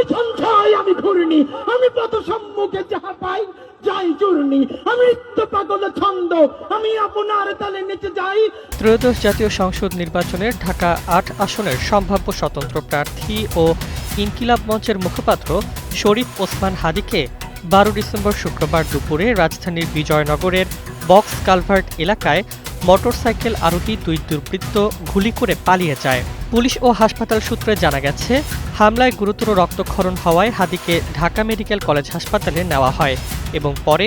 আমি আমি ঘূর্ণি, আমি পথ সম্মুখে যাহা পাই ত্রয়োদশ জাতীয় সংসদ নির্বাচনের ঢাকা আট আসনের সম্ভাব্য স্বতন্ত্র প্রার্থী ও ইনকিলাব মঞ্চের মুখপাত্র শরীফ ওসমান হাদিকে বারো ডিসেম্বর শুক্রবার দুপুরে রাজধানীর বিজয়নগরের বক্স কালভার্ট এলাকায় মোটরসাইকেল আরোহী দুই দুর্বৃত্ত গুলি করে পালিয়ে যায়। পুলিশ ও হাসপাতাল সূত্রে জানা গেছে, হামলায় গুরুতর রক্তক্ষরণ হওয়ায় হাদিকে ঢাকা মেডিকেল কলেজ হাসপাতালে নেওয়া হয় এবং পরে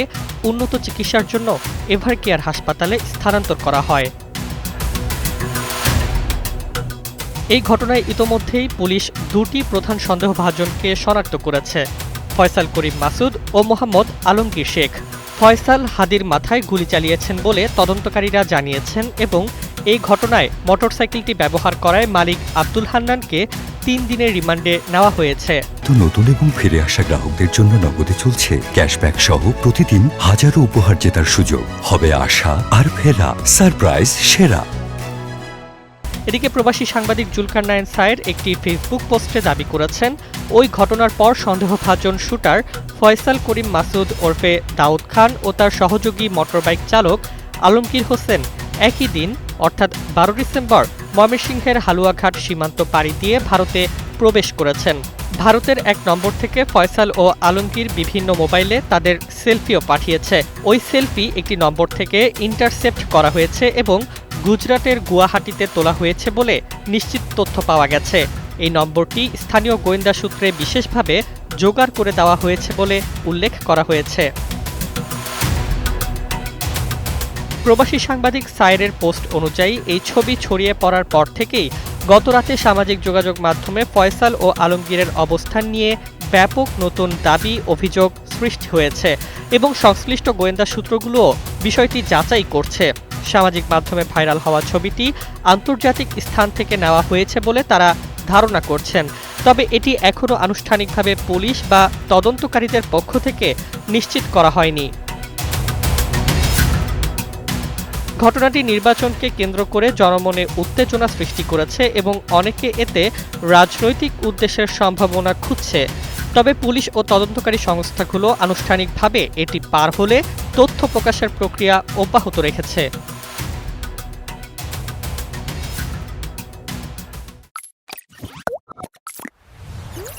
উন্নত চিকিৎসার জন্য এভার কেয়ার হাসপাতালে স্থানান্তর করা হয়। এই ঘটনায় ইতোমধ্যেই পুলিশ দুটি প্রধান সন্দেহভাজনকে শনাক্ত করেছে, ফয়সাল করিম মাসুদ ও মোহাম্মদ আলমগীর শেখ। ফয়সাল হাদির মাথায় গুলি চালিয়েছেন বলে তদন্তকারীরা জানিয়েছেন এবং এই ঘটনায় মোটরসাইকেলটি ব্যবহার করায় মালিক আব্দুল হান্নানকে তিন দিনের রিমান্ডে নেওয়া হয়েছে। তো নতুন এবং ফিরে আসা গ্রাহকদের জন্য নগদে চলছে ক্যাশব্যাক সহ প্রতিদিন হাজারো উপহার জেতার সুযোগ। হবে আশা আর ফেরা সারপ্রাইজ সেরা। এদিকে প্রবাসী সাংবাদিক জুলকার নায়ন সায়ের একটি ফেসবুক পোস্টে দাবি করেছেন ওই ঘটনার পর সন্দেহভাজন শুটার ফয়সাল করিম মাসুদ ওরফে দাউদ খান ও তার সহযোগী মোটরবাইক চালক আলমগীর হোসেন একই দিন, অর্থাৎ বারো ডিসেম্বর, ময়মনসিংহের হালুয়াঘাট সীমান্ত পাড়ি দিয়ে ভারতে প্রবেশ করেছেন। ভারতের এক নম্বর থেকে ফয়সাল ও আলমগীর বিভিন্ন মোবাইলে তাদের সেলফিও পাঠিয়েছে। ওই সেলফি একটি নম্বর থেকে ইন্টারসেপ্ট করা হয়েছে এবং গুজরাটের গুয়াহাটিতে তোলা হয়েছে বলে নিশ্চিত তথ্য পাওয়া গেছে। এই নম্বরটি স্থানীয় গোয়েন্দা সূত্রে বিশেষভাবে জোগাড় করে দেওয়া হয়েছে বলে উল্লেখ করা হয়েছে। প্রবাসী সাংবাদিক সাইরের পোস্ট অনুযায়ী, এই ছবি ছড়িয়ে পড়ার পর থেকেই গতরাতে সামাজিক যোগাযোগ মাধ্যমে ফয়সাল ও আলমগীরের অবস্থান নিয়ে ব্যাপক নতুন দাবি, অভিযোগ সৃষ্টি হয়েছে এবং সংশ্লিষ্ট গোয়েন্দা সূত্রগুলোও বিষয়টি যাচাই করছে। সামাজিক মাধ্যমে ভাইরাল হওয়া ছবিটি আন্তর্জাতিক স্থান থেকে নেওয়া হয়েছে বলে তারা ধারণা করছেন। তবে এটি এখনও আনুষ্ঠানিকভাবে পুলিশ বা তদন্তকারীদের পক্ষ থেকে নিশ্চিত করা হয়নি। ঘটনাটি নির্বাচনকে কেন্দ্র করে জনমনে উত্তেজনা সৃষ্টি করেছে এবং অনেকে এতে রাজনৈতিক উদ্দেশ্যের সম্ভাবনা খুঁজছে। তবে পুলিশ ও তদন্তকারী সংস্থাগুলো আনুষ্ঠানিকভাবে এটি পার হলে তথ্য প্রকাশের প্রক্রিয়া অব্যাহত রেখেছে।